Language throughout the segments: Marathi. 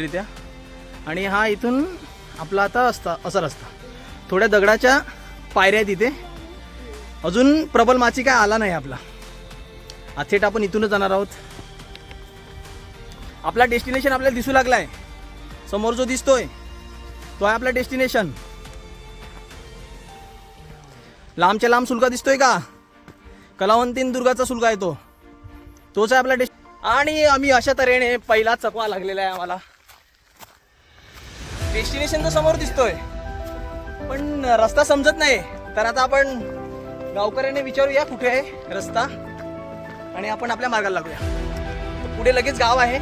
रित्या. आणि हा इथून आपला आता असता असा रस्ता. थोड्या दगडाच्या पायऱ्या आहेत इथे. अजून प्रबल माची काय आला नाही आपला. आता थेट आपण इथूनच जाणार आहोत. आपला डेस्टिनेशन आपल्याला दिसू लागला आहे समोर जो दिसतोय तो आहे आपला डेस्टिनेशन. लांबच्या लांब सुलका दिसतोय का? कलावंतीन दुर्गाचा सुलका आहे तो. तोच आहे आपला डेस्ट आणि आम्ही अशा तऱ्हेने पहिला चकवा लागलेला आहे आम्हाला. डेस्टिनेशन तर समोर दिसतोय पण रस्ता समजत नाही तर आता आपण गावकऱ्यांनी विचारूया कुठे आहे रस्ता आणि आपण आपल्या मार्गाला लागूया पुढे लगेच गाव आहे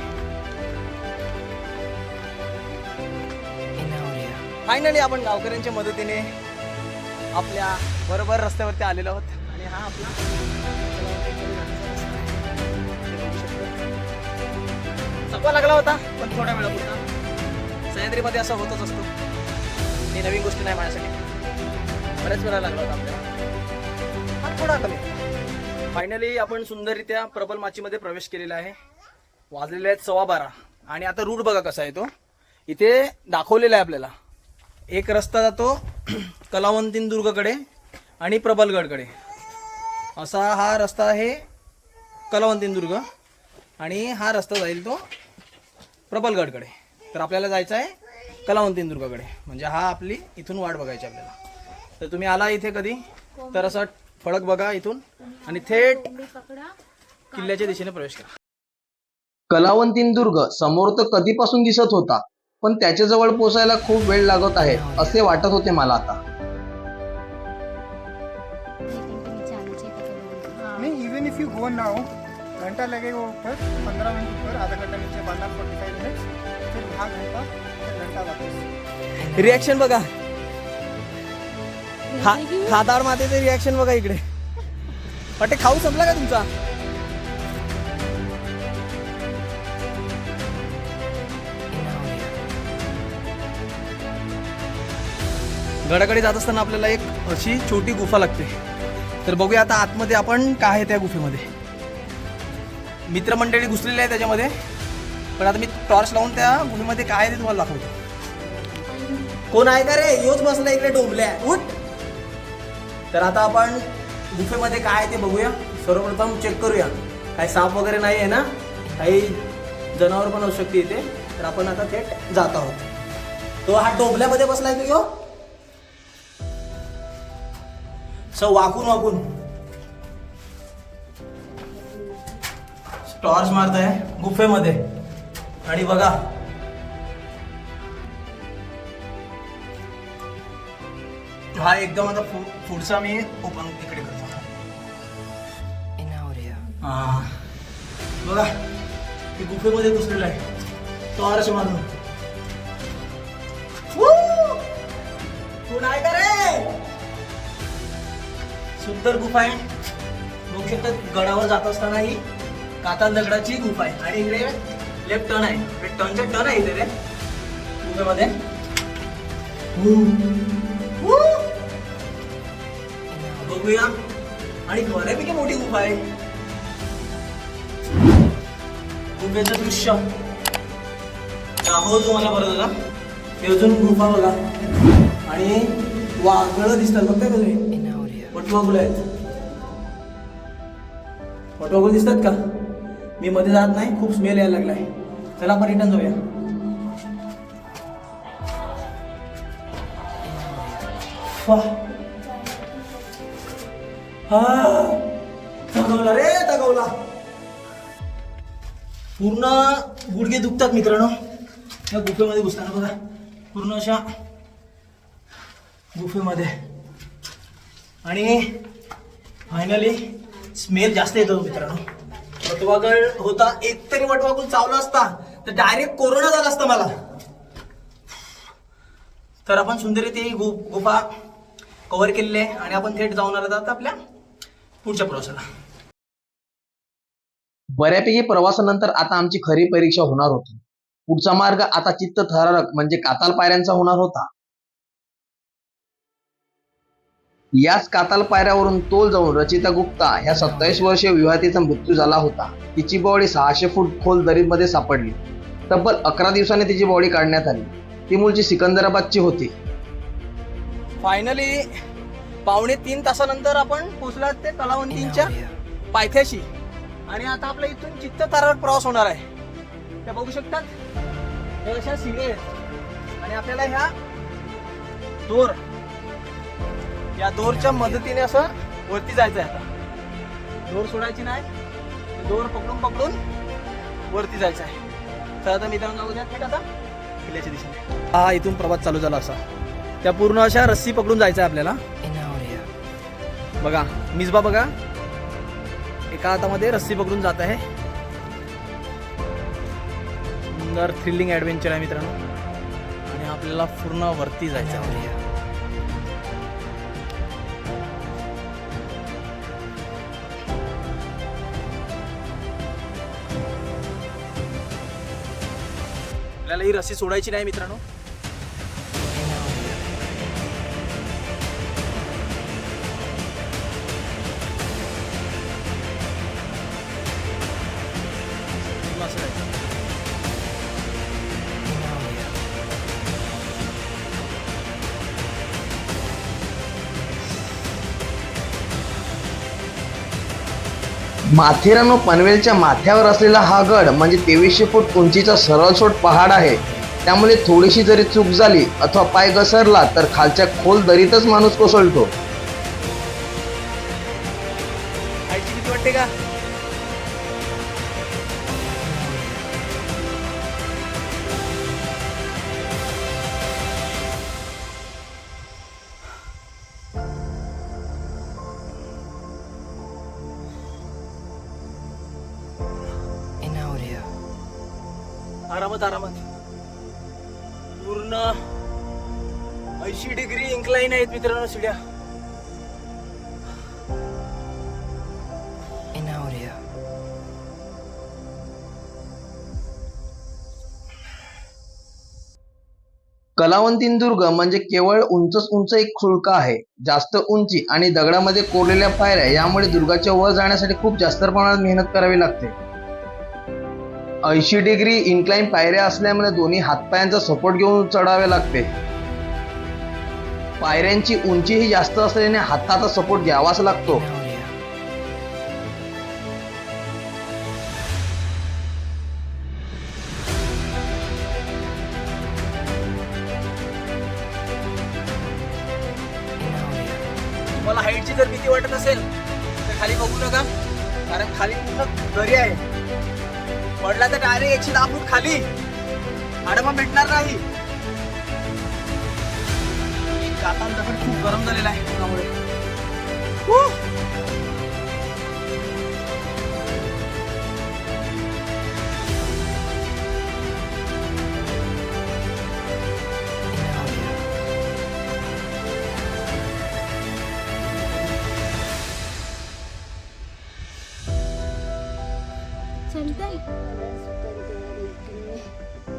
फायनली आपण गावकऱ्यांच्या मदतीने आपल्या बरोबर रस्त्यावरती आलेलो आहोत आणि हा आपला चपा लागला होता पण थोड्या वेळापुरता सह्याद्रीमध्ये असं होतच असतो. ही नवीन गोष्ट नाही माझ्यासाठी. बऱ्याच वेळा लागला होता आपल्याला. हा थोडा कमी. फायनली आपण सुंदररित्या प्रबल माचीमध्ये प्रवेश केलेला आहे. वाजलेले आहेत सव्वा बारा. आणि आता रूट बघा कसा आहे तो. इथे दाखवलेला आहे आपल्याला. एक रस्ता जातो कलावंतीन दुर्गकडे आणि प्रबलगडकडे. असा हा रस्ता आहे कलावंतीन दुर्ग. आणि हा रस्ता जाईल तो प्रबलगडकडे. तर आपल्याला जायचं आहे कलावंतीन दुर्गाकडे म्हणजे हा आपली इथून वाट बघायची आपल्याला. तर तुम्ही आला इथे कधी? तर असं फळक बघा इथून आणि थेट किल्ल्याच्या दिशेने प्रवेश करा. कलावंतीन दुर्ग समोर तर कधीपासून दिसत होता पण त्याच्याजवळ पोचायला खूप वेळ लागत आहे असे वाटत होते मला आता. नहीं even if you go now घंटा लगेगा ऊपर पंद्रह मिनट ऊपर आधा घंटा नीचे फोर्टी फाइव मिनट्स फिर घंटा फिर घंटा वापस रिॲक्शन बघा खा खादाड मातेचे रिॲक्शन बघा इकडे. वाटते खाऊ संपला का तुमचा? गडाकडे जात असताना आपल्याला एक अशी छोटी गुफा लागते. तर बघूया आता आतमध्ये आपण काय आहे त्या गुफेमध्ये. मित्रमंडळी घुसलेली आहे त्याच्यामध्ये. पण आता मी टॉर्च लावून त्या गुफेमध्ये काय आहे ते तुम्हाला दाखवतो. कोण आहे का रे? योच बसला इकडे डोंबल्या. उठ. तर आता आपण गुफेमध्ये काय आहे ते बघूया. सर्वप्रथम चेक करूया. काही साप वगैरे नाही आहे ना? काही जनावर पण असू शकते इथे. तर आपण आता थेट जात आहोत. तो हा डोबल्यामध्ये बसलाय तो यो? स वाकून वाकून. टॉर्च मारताय गुफेमध्ये. आणि बघा. हा एकदम आता पुढचा मी ओपन इकडे करतो. हा. बघा ते गुफेमध्ये घुसलेलं आहे. मारून. आहे का रे? सुंदर गुफा आहे. बघू शकतात गडावर जात असताना ही काता दगडाची गुफा आहे. आणि इकडे लेफ्ट टर्न आहे. टर्नचे टर्न आहे इथे रे. Woo! बघूया. आणि बऱ्यापैकी मोठी गुफा आहे. गुफेचं दृश्य. दाखव तुम्हाला बरं झाला हे अजून गुफा बघा. आणि वाघळं दिसतात. बघताय का तुम्ही? वटवाघुल आहेत वटवाघुल दिसतात का? मी मध्ये जात नाही खूप स्मेल यायला लागलाय. चला आपण रिटर्न जाऊया. तगवला रे तगवला. पूर्ण गुडघे दुखतात मित्रांनो. या गुफेमध्ये घुसताना बघा. पूर्ण अशा गुफेमध्ये. आणि फायनली स्मेल जास्त येतो मित्रांनो. वटवागळ होता. एक तरी वटवागुल चावला असता तर डायरेक्ट कोरोना झाला असता मला. तर आपण सुंदर ते गुफा कव्हर केलेली आहे आणि आपण थेट जाऊन आलो आहोत आपल्या पुढच्या प्रवासाला. बऱ्यापैकी प्रवासानंतर आता आमची खरी परीक्षा होणार होती. पुढचा मार्ग आता चित्त थरारक म्हणजे काताल पायऱ्यांचा होणार होता. याच काताल पायऱ्यावरून तोल जाऊन रचिता गुप्ता ह्या सत्तावीस वर्षीय विवाहितेचा मृत्यू झाला होता. तिची बॉडी सहाशे फूट खोल दरीमध्ये सापडली. तब्बल अकरा दिवसांनी तिची बॉडी काढण्यात आली. ती मूळची सिकंदराबादची होती. फायनली पावणे तीन तासानंतर आपण पोचला ते कलावंतींच्या पायथ्याशी. आणि आता आपल्या इथून चित्त तारावर प्रवास होणार आहे. त्या बघू शकतात. अशा आहेत आणि आपल्याला ह्या दोर या दोरच्या मदतीने असं वरती जायचं आहे आता. दोर सोडायची नाही दोर पकडून पकडून वरती जायचं आहे तर आता मित्रांनो जाऊ द्या थेट आता किल्ल्याच्या दिशेने. हा इथून प्रवास चालू झाला असा. त्या पूर्ण अशा रस्सी पकडून जायचं आहे आपल्याला. बघा मिसबा बघा. एका हातामध्ये रस्सी पकडून जात आहे. सुंदर थ्रिलिंग ॲडव्हेंचर आहे मित्रांनो. आणि आपल्याला पूर्ण वरती जायचं आहे आपल्याला ही रस्सी सोडायची नाही मित्रांनो. माथेरान व पनवेलच्या माथ्यावर असलेला हा गड म्हणजे तेवीसशे फूट उंचीचा सरळसोट पहाड आहे. त्यामुळे थोडीशी जरी चूक झाली अथवा पाय घसरला तर खालच्या खोल दरीतच माणूस कोसळतो. मित्रांनो शिड्या. कलावंतीन म्हणजे केवळ उंचच उंच एक खुळका आहे. जास्त उंची आणि दगडामध्ये कोरलेल्या पायऱ्या यामुळे दुर्गाच्या वर जाण्यासाठी खूप जास्त प्रमाणात मेहनत करावी लागते. ऐंशी डिग्री इन्क्लाइन पायऱ्या असल्यामुळे दोन्ही हातपायांचा सपोर्ट घेऊन चढावे लागते. पायऱ्यांची उंचीही जास्त असल्याने हाताचा सपोर्ट घ्यावाच लागतो. मला हाईटची जर भीती वाटत असेल तर खाली बघू नका कारण खाली पूर्ण दरी आहे. पडला तर डायरेक्ट एकशे दहा फूट खाली. आडमा भेटणार नाही. कातान दगड खूप गरम झालेला आहे त्यामुळे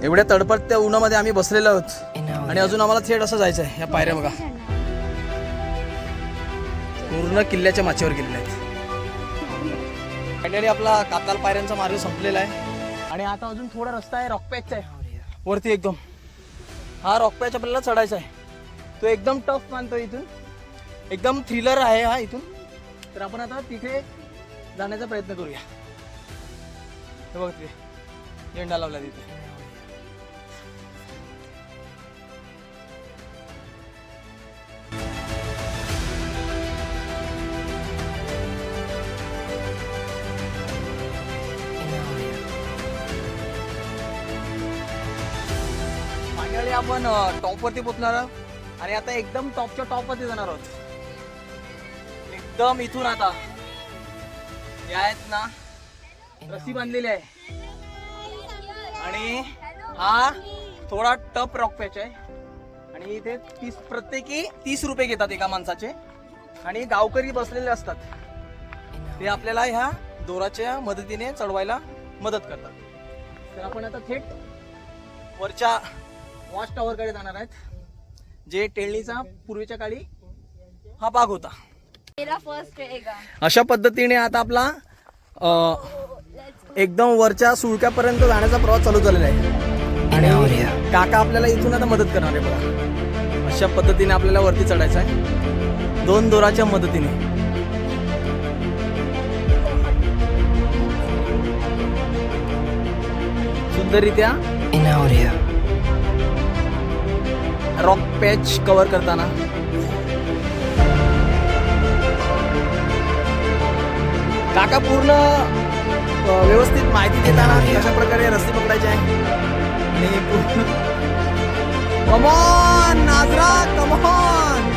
एवढ्या तडपडत्या उन्हामध्ये आम्ही बसलेलो आहोत. आणि अजून आम्हाला थेट असं जायचं आहे या पायऱ्या बघा. पूर्ण किल्ल्याच्या माचीवर गेलेले आहेत. फायनली आपला काताल पायऱ्यांचा मार्ग संपलेला आहे. आणि आता अजून थोडा रस्ता आहे रॉक पॅचचा आहे. वरती एकदम. हा रॉक पॅच आपल्याला चढायचा आहे. तो एकदम टफ मानतो इथून. एकदम थ्रिलर आहे हा इथून. तर आपण आता तिथे जाण्याचा प्रयत्न करूया. हे बघ तिथे. झेंडा लावला तिथे. टॉपवरती पोचणार टॉप वरती आहोत आणि आता एकदम टॉपच्या टॉप वरती जाणार आहोत. एकदम इथून आता. या आहेत ना रस्सी बांधलेली आहे. आणि हा थोडा टप रॉक पॅच आहे. आणि इथे तीस प्रत्येकी तीस रुपये घेतात एका माणसाचे. आणि गावकरी बसलेले असतात. ते आपल्याला ह्या दोराच्या मदतीने चढवायला मदत करतात. तर आपण आता थेट वरच्या वॉच टॉवरकडे जाणार आहेत जे टेळणीचा पूर्वीच्या काळी हा भाग होता. मेरा फर्स्ट रहेगा अशा पद्धतीने आता आपला एकदम वरच्या सुळक्यापर्यंत जाण्याचा प्रवास चालू झालेला आहे. आणि काका आपल्याला इथून आता मदत करणार आहे बघा. अशा पद्धतीने आपल्याला वरती चढायचं आहे. दोन दोराच्या मदतीने. सुंदररित्या रॉक पॅच कव्हर करताना. काका पूर्ण व्यवस्थित माहिती देताना अशा प्रकारे रस्ते पकडायचे आहे. आणि पूर्ण come on Nazra come on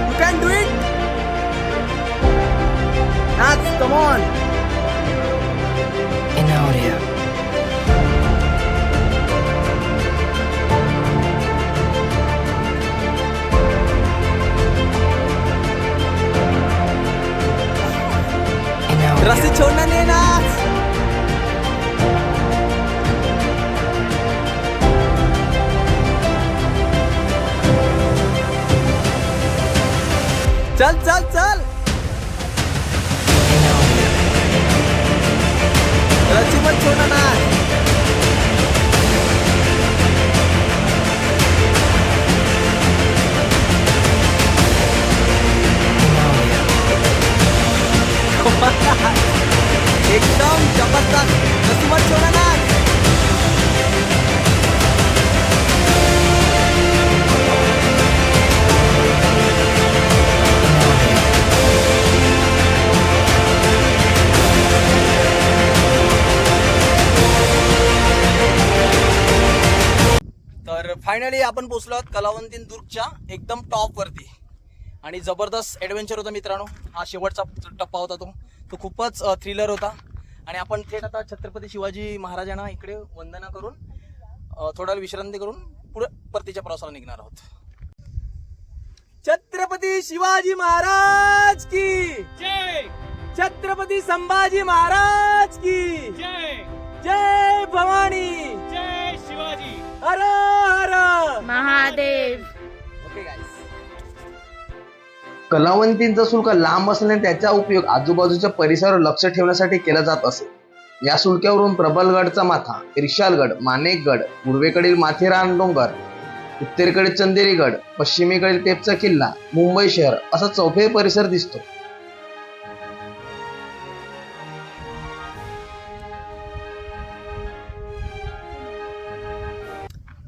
you can do it नाच कमॉन रस्सी छोड़ना नाही ना चल चल चल. रस्सी मत छोड़ना ना एकदम जबरदस्त. रस्सी मत ना. तर फायनली आपण पोचलो आहोत कलावंतीन दुर्गच्या एकदम टॉपवरती आणि जबरदस्त ॲडव्हेंचर होता मित्रांनो. हा शेवटचा टप्पा होता तो. तो खूपच थ्रिलर होता. आणि आपण थेट आता छत्रपती शिवाजी महाराजांना इकडे वंदना करून थोडा वेळ विश्रांती करून पुढे परतीच्या प्रवासाला निघणार आहोत. छत्रपती शिवाजी महाराज की! जय! छत्रपती संभाजी महाराज की! जय! जय भवानी! जय शिवाजी! हर हर! महादेव! ओके गाईस कलावंतींचा शुल्क लांब असल्याने त्याचा उपयोग आजूबाजूच्या परिसरावर लक्ष ठेवण्यासाठी केला जात असे. या शुल्क्यावरून प्रबलगडचा माथा इर्शालगड मानेकगड पूर्वेकडील माथेरान डोंगर उत्तरेकडील चंदेरीगड पश्चिमेकडील टेपचा किल्ला मुंबई शहर असा चौफे परिसर दिसतो.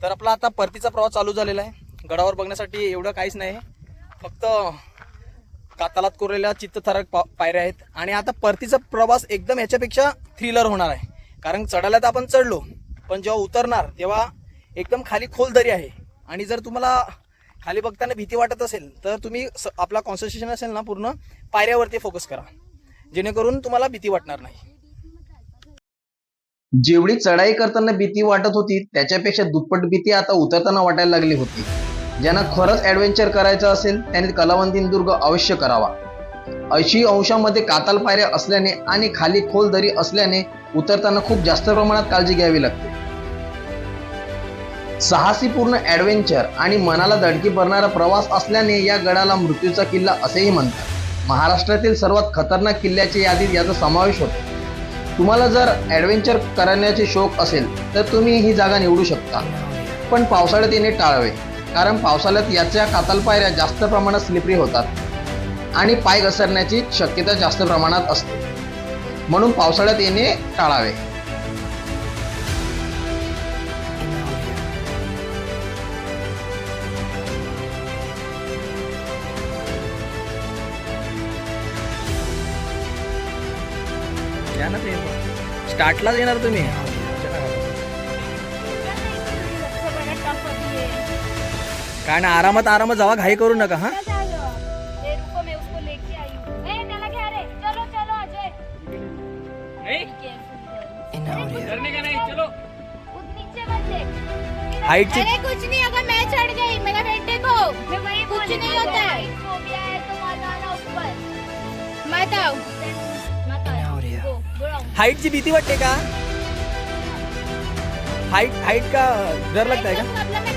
तर आपला आता परतीचा प्रवास चालू झालेला आहे. गडावर बघण्यासाठी एवढं काहीच नाही. फक्त कातालात कोरलेल्या चित्तथरारक पायऱ्या आहेत. आणि आता परतीचा प्रवास एकदम याच्यापेक्षा थ्रिलर होणार आहे. कारण चढायला तर आपण चढलो पण जेव्हा उतरणार तेव्हा एकदम खाली खोल दरी आहे. आणि जर तुम्हाला खाली बघताना भीती वाटत असेल तर तुम्ही स- आपला कॉन्सन्ट्रेशन असेल ना पूर्ण पायऱ्यावरती फोकस करा. जेणेकरून तुम्हाला भीती वाटणार नाही. जेवढी चढाई करताना भीती वाटत होती त्याच्यापेक्षा दुप्पट भीती आता उतरताना वाटायला लागली होती. ज्यांना खरंच ॲडव्हेंचर करायचं असेल त्यांनी कलावंतीन दुर्ग अवश्य करावा. ऐंशी अंशामध्ये काताल पायऱ्या असल्याने आणि खाली खोल दरी असल्याने उतरताना खूप जास्त प्रमाणात काळजी घ्यावी लागते. साहसीपूर्ण ॲडव्हेंचर आणि मनाला दडकी भरणारा प्रवास असल्याने या गडाला मृत्यूचा किल्ला असेही म्हणतात. महाराष्ट्रातील सर्वात खतरनाक किल्ल्याच्या यादीत याचा समावेश होतो. तुम्हाला जर ॲडव्हेंचर करण्याचे शौक असेल तर तुम्ही ही जागा निवडू शकता. पण पावसाळ्यात येणे टाळावे. कारण पावसाळ्यात याच्या काताल पायऱ्या जास्त प्रमाणात स्लिपरी होतात आणि पाय घसरण्याची शक्यता जास्त प्रमाणात असते. म्हणून पावसाळ्यात येणे टाळावे. स्टार्टलाच येणार तुम्ही. काय ना आरामात आरामात जावा घाई करू नका हा? ए, रुको, मैं उसको लेके आई हूँ. ए, त्याला घ्या रे. चलो, चलो, अजय. नहीं। Be careful, girl. डरने का नहीं चलो। उस नीचे मत देख. हाईटची अरे कुछ नहीं अगर मैं चढ़ गई मेरा बेटे को मैं वही कुछ नहीं होता है. फोबिया है तो मत आना ऊपर मत आओ. मत डाउन हाईटची भीती वाटते का? हाईट हाईट का डर लगता है का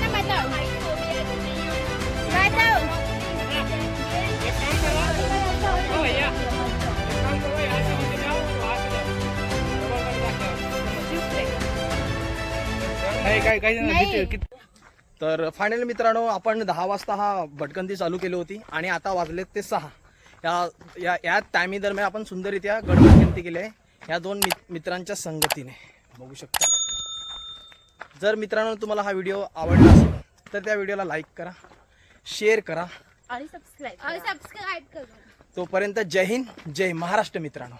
काय काय. तर फायनल मित्रांनो आपण दहा वाजता हा भटकंती चालू केली होती आणि आता वाजलेत ते सहा. या या या टायमी दरम्यान आपण सुंदररित्या गड भटकंती केली आहे. या दोन मित- मित्रांच्या संगतीने. बघू शकता. जर मित्रांनो तुम्हाला हा व्हिडिओ आवडला असेल तर त्या व्हिडिओला लाईक करा. शेअर करा. आणि सबस्क्राईब आणि सबस्क्राईब करा. तोपर्यंत जय हिंद जय महाराष्ट्र मित्रांनो.